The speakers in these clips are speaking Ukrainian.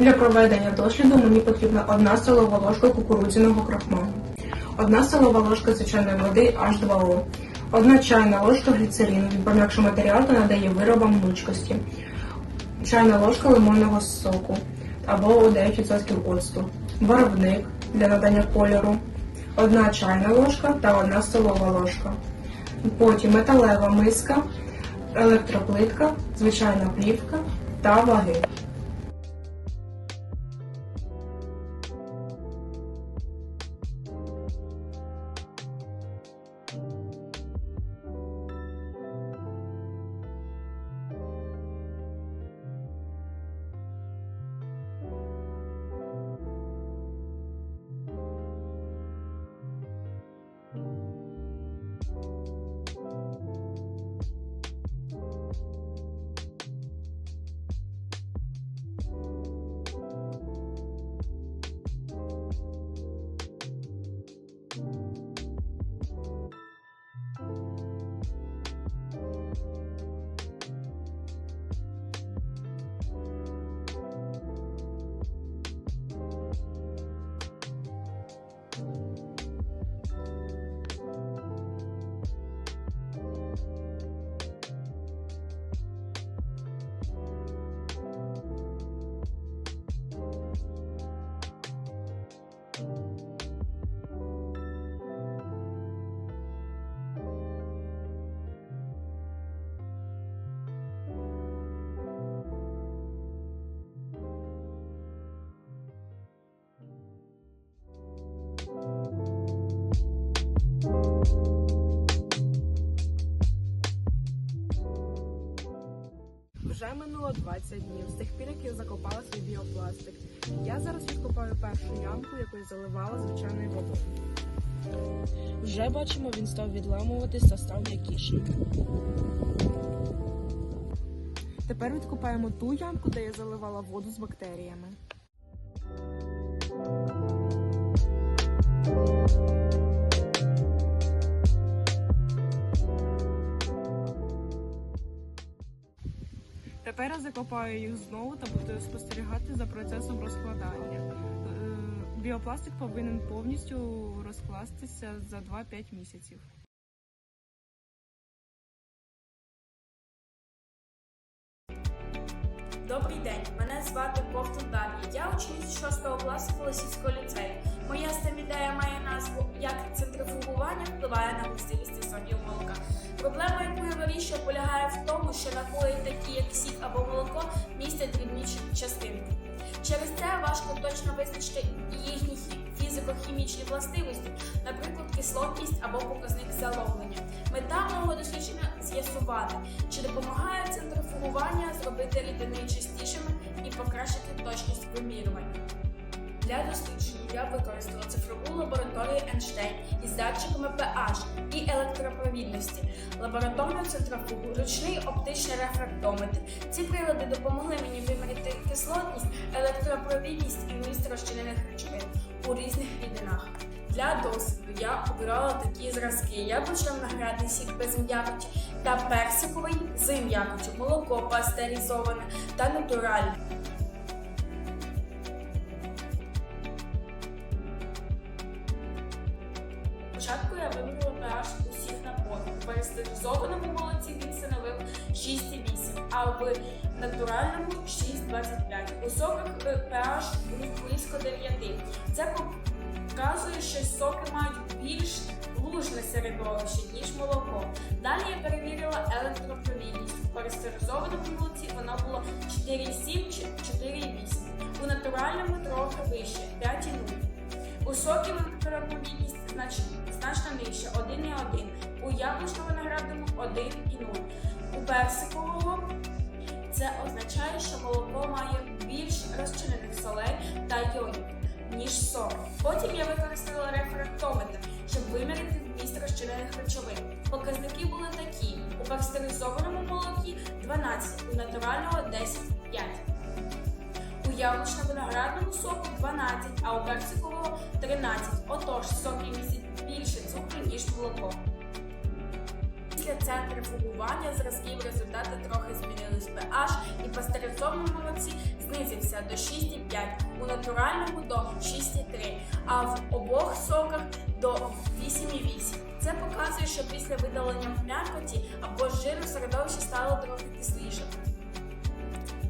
Для проведення досліду мені потрібна одна столова ложка кукурудзяного крахмалу, одна столова ложка звичайної води H2O, одна чайна ложка гліцерину, він матеріал та надає виробам гнучкості, чайна ложка лимонного соку або 9% оцту, барвник для надання кольору, одна чайна ложка та одна столова ложка. Потім металева миска, електроплитка, звичайна плівка та ваги. Минуло 20 днів з тих пір, як я закопала свій біопластик. Я зараз відкопаю першу ямку, якою заливала звичайною водою. Вже бачимо, він став відламуватись та став м'якішим. Тепер відкопаємо ту ямку, де я заливала воду з бактеріями. Тепер я закопаю їх знову та буду спостерігати за процесом розкладання. Е, Біопластик повинен повністю розкластися за 2-5 місяців. Добрий день, мене звати Ковтун Дар'я. Я учениця 6 класу Колосівського ліцею. Моя STEM ідея має назву Як центрифугування впливає на властивості соків молока. Проблема, яку я вирішую, полягає в тому, що напої, такі як сік або молоко, містять дрібні частинки. Через це важко точно визначити їхні фізико-хімічні властивості, наприклад, кислотність або показник заловлення. З'ясувати, чи допомагає центрифугування зробити рідини чистішими і покращити точність вимірювання. Для дослідження я використала цифрову лабораторію Ейнштейн із датчиками pH і електропровідності, лабораторну центрофугу, ручний оптичний рефрактометр. Ці прилади допомогли мені виміряти кислотність, електропровідність і вміст розчинених речовин у різних рідинах. Для досвіду я обирала такі зразки: яблучно виноградний сік без м'якоті та персиковий з м'якотю, молоко пастеризоване та натуральне. Спочатку я вимірила pH усіх напоїв. У пастеризованому молоці він становив 6,8, а в натуральному 6,25. У соках pH близько 9. Це показує, що соки мають більш лужне середовище, ніж молоко. Далі я перевірила електропровідність. У пастеризованому молоці воно було 4,7 чи 4,8. У натуральному трохи вище 5,0. У соків електропровідність знач- значно нижче 1,1. У яблучно-виноградному 1,0. У персикового це означає, що молоко має більш розчинених солей та йодів, ніж сок. Потім я використала рефрактометр, щоб виміряти вміст розчинених речовин. Показники були такі: у пастеризованому молокі 12, у натурального 10,5. У яблучно-виноградному соку 12, а у персикового 13. Отож, соки містять більше цукру, ніж молоко. Після центрифугування зразків результати трохи змінились pH і пастеризованому молоці знизився до 6,5, у натуральному до 6,3, а в обох соках до 8,8. Це показує, що після видалення м'якоті або жиру середовище стало трохи кислішим.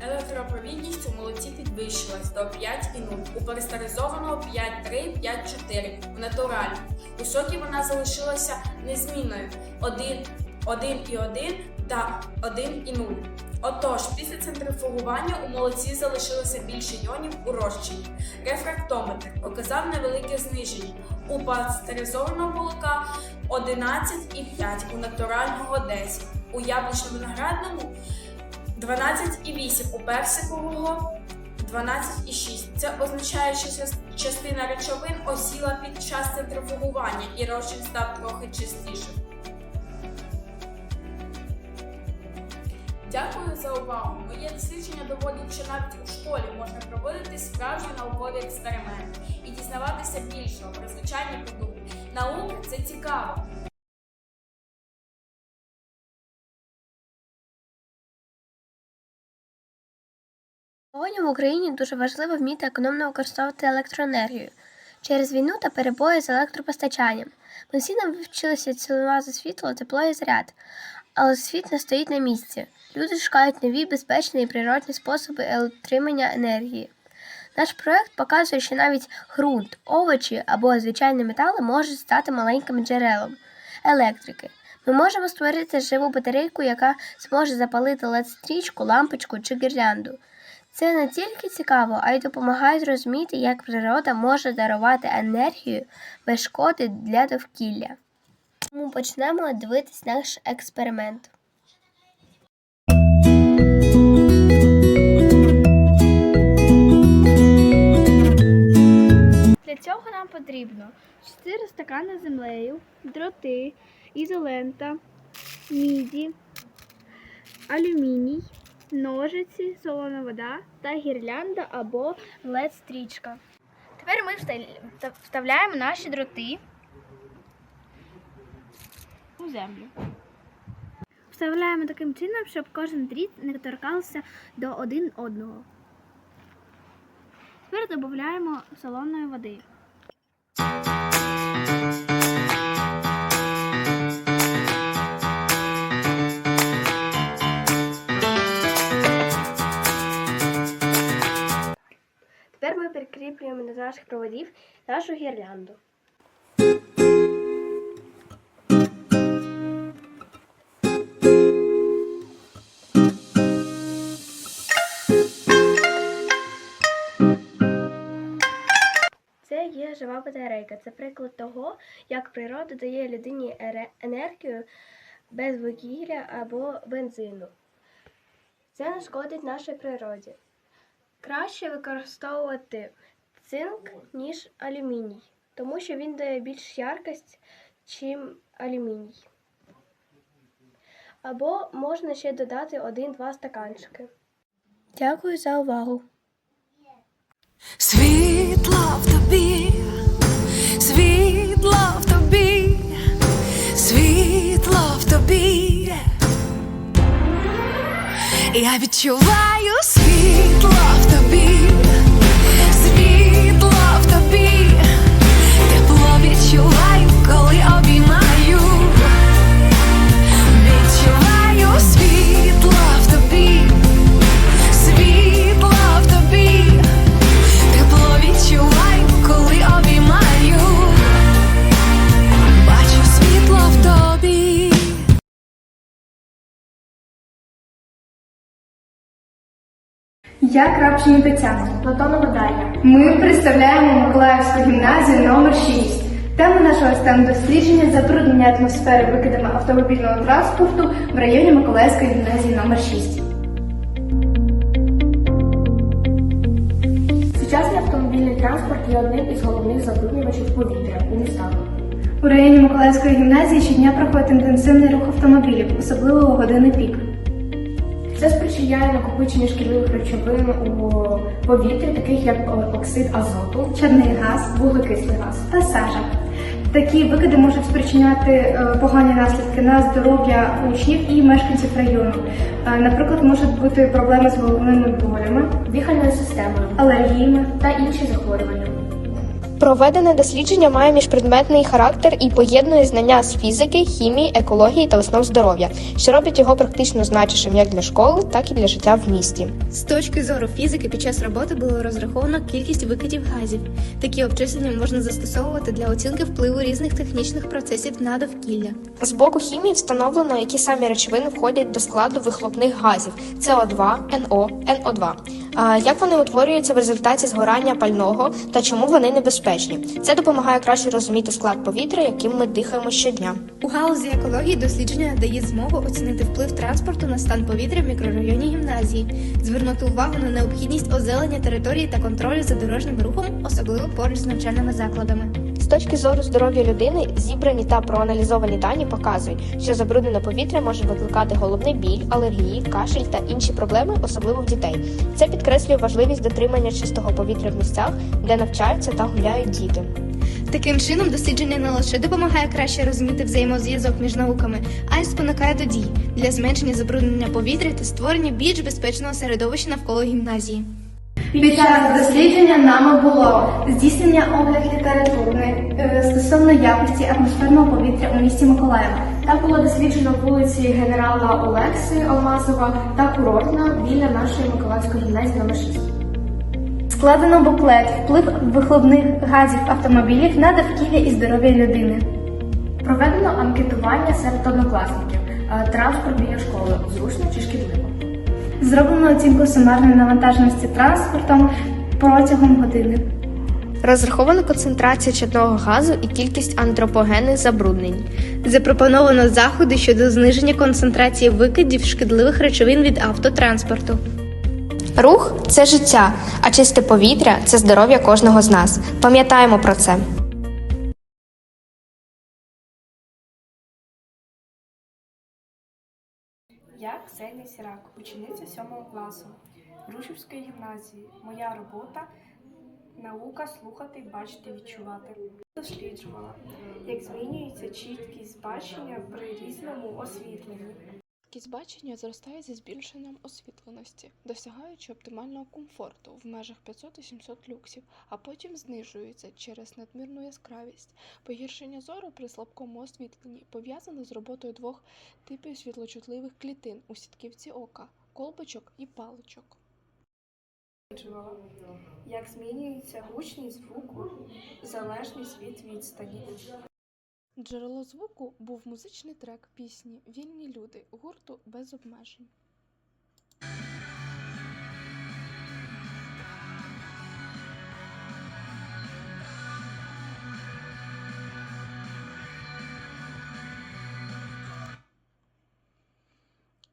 Електропровідність у молоці підвищилась до 5,0, у перестеризованого 5,3, 5,4, у натуральному. У сокі вона залишилася незмінною 1, 1,1 та 1,0. Отож, після центрифугування у молоці залишилося більше йонів у розчині. Рефрактометр показав невелике зниження. У пастеризованого молока 11,5, у натурального 10, у яблучно-виноградному 12,8 у персикового 12,6. Це означає, що частина речовин осіла під час центрифугування і розчин став трохи чистішим. Дякую за увагу. Моє дослідження доводить, що навіть у школі можна проводити справжні наукові експерименти і дізнаватися більшого про звичайні продукти. Наука це цікаво. Сьогодні в Україні дуже важливо вміти економно використовувати електроенергію через війну та перебої з електропостачанням. Ми всі навчилися цінувати світло, тепло і заряд, але світ не стоїть на місці. Люди шукають нові безпечні і природні способи отримання енергії. Наш проект показує, що навіть ґрунт, овочі або звичайні метали можуть стати маленьким джерелом електрики. Ми можемо створити живу батарейку, яка зможе запалити LED-стрічку, лампочку чи гірлянду. Це не тільки цікаво, а й допомагає зрозуміти, як природа може дарувати енергію без шкоди для довкілля. Тому почнемо дивитись наш експеримент. Для цього нам потрібно 4 стакани землею, дроти, ізолента, міді, алюміній, ножиці, солона вода та гірлянда або LED-стрічка. Тепер ми вставляємо наші дроти у землю. Вставляємо таким чином, щоб кожен дріт не торкався до один одного. Тепер додаємо солоної води. Тепер ми прикріплюємо до наших проводів нашу гірлянду. Жива батарейка. Це приклад того, як природа дає людині енергію без вугілля або бензину. Це не шкодить нашій природі. Краще використовувати цинк, ніж алюміній, тому що він дає більш яркость, чим алюміній. Або можна ще додати один-два стаканчики. Дякую за увагу. Світло в тобі, Я відчуваю світло Я Крапчині Тетяна, Платонова Дар'я. Ми представляємо Миколаївську гімназію номер 6 Тема нашого стем дослідження забруднення атмосфери викидами автомобільного транспорту в районі Миколаївської гімназії номер 6 Сучасний автомобільний транспорт є одним із головних забруднювачів повітря у містах. У районі Миколаївської гімназії щодня проходить інтенсивний рух автомобілів, особливо у години пік. Це спричиняє накопичення шкідливих речовин у повітрі, таких як оксид азоту, Чадний газ вуглекислий газ. та сажа. Такі викиди можуть спричиняти е, погані наслідки на здоров'я учнів і мешканців району. Е, Наприклад, можуть бути проблеми з головними болями, дихальною системою алергіями. та інші захворювання. Проведене дослідження має міжпредметний характер і поєднує знання з фізики, хімії, екології та основ здоров'я, що робить його практично значущим як для школи, так і для життя в місті. З точки зору фізики, під час роботи було розраховано кількість викидів газів. Такі обчислення можна застосовувати для оцінки впливу різних технічних процесів на довкілля. З боку хімії встановлено, які самі речовини входять до складу вихлопних газів СО2, НО, НО2. Як вони утворюються в результаті згорання пального та чому вони небезпечні? Це допомагає краще розуміти склад повітря, яким ми дихаємо щодня. У галузі екології дослідження дає змогу оцінити вплив транспорту на стан повітря в мікрорайоні гімназії, звернути увагу на необхідність озелення території та контролю за дорожнім рухом, особливо поруч з навчальними закладами. Точки зору здоров'я людини, зібрані та проаналізовані дані показують, що забруднене повітря може викликати головний біль, алергії, кашель та інші проблеми, особливо в дітей. Це підкреслює важливість дотримання чистого повітря в місцях, де навчаються та гуляють діти. Таким чином, дослідження не лише допомагає краще розуміти взаємозв'язок між науками, а й спонукає до дій для зменшення забруднення повітря та створення більш безпечного середовища навколо гімназії. Під час дослідження нами було здійснення огляд літературний е, стосовно якості атмосферного повітря у місті Миколаєва. Так було досліджено вулиці генерала Олекси Алмазова та курортна біля нашої Миколаївської гімназії номер 6. Складено буклет вплив вихлопних газів автомобілів на довкілля і здоров'я людини. Проведено анкетування серед однокласників. Е, Транспорт біля школи зручно чи шкідливо? Зроблено оцінку сумарної навантаженості транспортом протягом години. Розрахована концентрація чадного газу і кількість антропогенних забруднень. Запропоновано заходи щодо зниження концентрації викидів шкідливих речовин від автотранспорту. Рух це життя, а чисте повітря це здоров'я кожного з нас. Пам'ятаємо про це. Сірак, учениця 7 класу Грушівської гімназії. Моя робота наука слухати, бачити, відчувати. Досліджувала, як змінюється чіткість бачення при різному освітленні. Кість бачення зростає зі збільшенням освітленості, досягаючи оптимального комфорту в межах 500-700 люксів, а потім знижується через надмірну яскравість. Погіршення зору при слабкому освітленні пов'язане з роботою двох типів світлочутливих клітин у сітківці ока колбочок і паличок. Як змінюється гучність звуку, залежність від відстані. Джерело звуку був музичний трек пісні Вільні люди гурту без обмежень.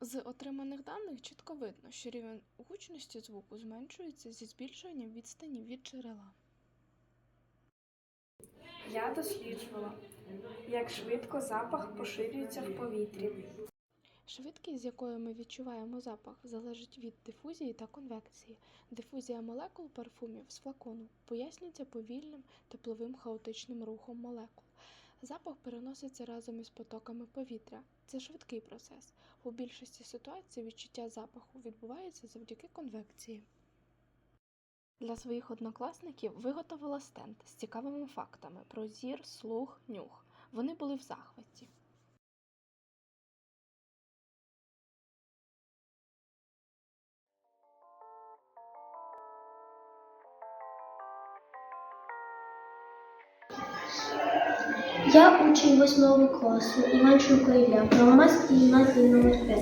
З отриманих даних чітко видно, що рівень гучності звуку зменшується зі збільшенням відстані від джерела. Я досліджувала, як швидко запах поширюється в повітрі. Швидкість, з якою ми відчуваємо запах, залежить від дифузії та конвекції. Дифузія молекул парфумів з флакону пояснюється повільним тепловим хаотичним рухом молекул. Запах переноситься разом із потоками повітря. Це швидкий процес. У більшості ситуацій відчуття запаху відбувається завдяки конвекції. Для своїх однокласників виготовила стенд з цікавими фактами про зір, слух, нюх. Вони були в захваті. Я учень 8 класу Іванченко Ілля, Первомайській гімназії номер 5.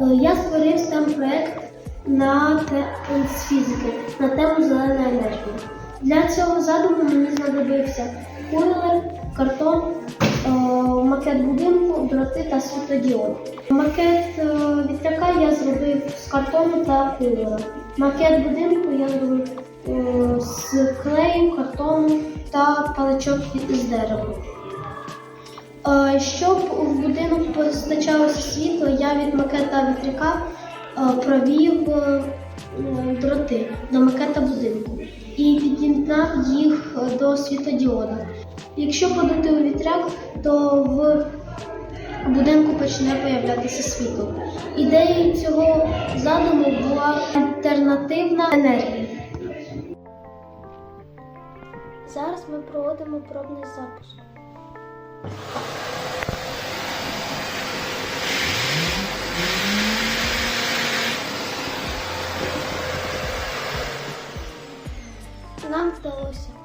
Е, Я створив там проект на те- з фізики на тему зелена енергія. Для цього задуму мені знадобився кулер, картон, е, макет будинку, дроти та світлодіод. Макет е, вітряка я зробив з картону та кулера. Макет будинку я зробив е, з клею, картону та паличок із дерева. Щоб в будинок постачалося світло, я від макета вітряка провів дроти до макета будинку і під'єднав їх до світодіода. Якщо подати у вітряк, то в будинку почне появлятися світло. Ідеєю цього задуму була альтернативна енергія. Зараз ми проводимо пробний запуск. Нам вдалося.